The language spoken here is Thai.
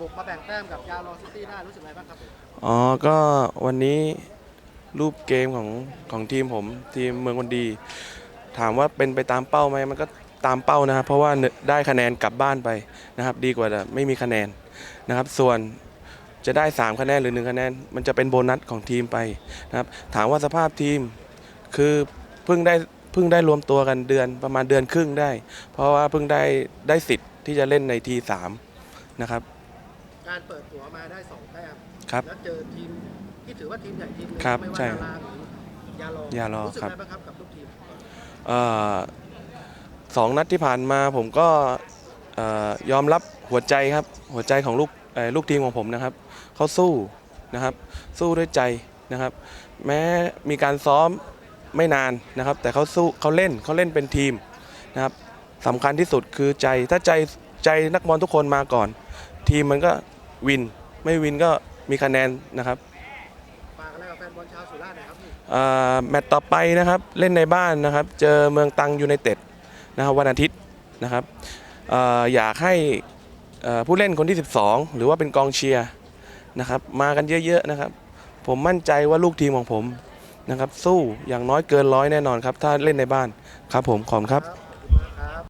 บุกมาแบ่งแต้มกับยาโรซิตี้ได้รู้สึกไงบ้างครับผมอ๋อ ก็วันนี้รูปเกมของของทีมผมทีมเมืองคนดี ถามว่าเป็นไปตามเป้าไหมมันก็ตามเป้านะครับ เพราะว่าได้คะแนนกลับบ้านไปนะครับ ดีกว่าไม่มีคะแนนนะครับ ส่วนจะได้ 3 คะแนนหรือ 1 คะแนน มันจะเป็นโบนัสของทีมไปนะครับ ถามว่าสภาพทีมคือเพิ่งได้เพิ่งได้รวมตัวกันเดือนประมาณเดือนครึ่งได้ เพราะว่าเพิ่งได้ได้สิทธิ์ที่จะเล่นในทีสามนะครับ การเปิดหัวมาได้สองแต้มครับ แล้วเจอทีมที่ถือว่าทีมใหญ่ทีมหนึงครับไม่ว่าใช่ดาราหรือยาโรยาโรรู้สึกครับ ไงบ้างครับกับทุกทีมเอ่อสองนัดที่ผ่านมาผมก็เอ่อยอมรับหัวใจครับ หัวใจของลูกเอ่อลูกทีมของผมนะครับเขาสู้นะครับ สู้ด้วยใจนะครับ แม้มีการซ้อมไม่นานนะครับ แต่เขาสู้เขาเล่นเขาเล่นเป็นทีมนะครับสำคัญที่สุดคือใจถ้าใจใจนักบอลทุกคนมาก่อน ทีมมันก็ วิน ไม่วินก็มีคะแนนนะครับฝากอะไรกับแฟนบอลชาวสุราษฎร์หน่อยครับพี่เอ่อแมตต์ต่อไปนะครับเล่นในบ้านนะครับ เจอเมืองตังยูไนเต็ดนะครับวันอาทิตย์นะครับเอ่ออยากให้เอ่อผู้เล่นคนที่ 12 หรือว่าเป็นกองเชียร์นะครับมากันเยอะๆนะครับ ผมมั่นใจว่าลูกทีมของผมนะครับสู้อย่างน้อยเกินร้อยแน่นอนครับ ถ้าเล่นในบ้านครับผมขอบคุณครับ ครับ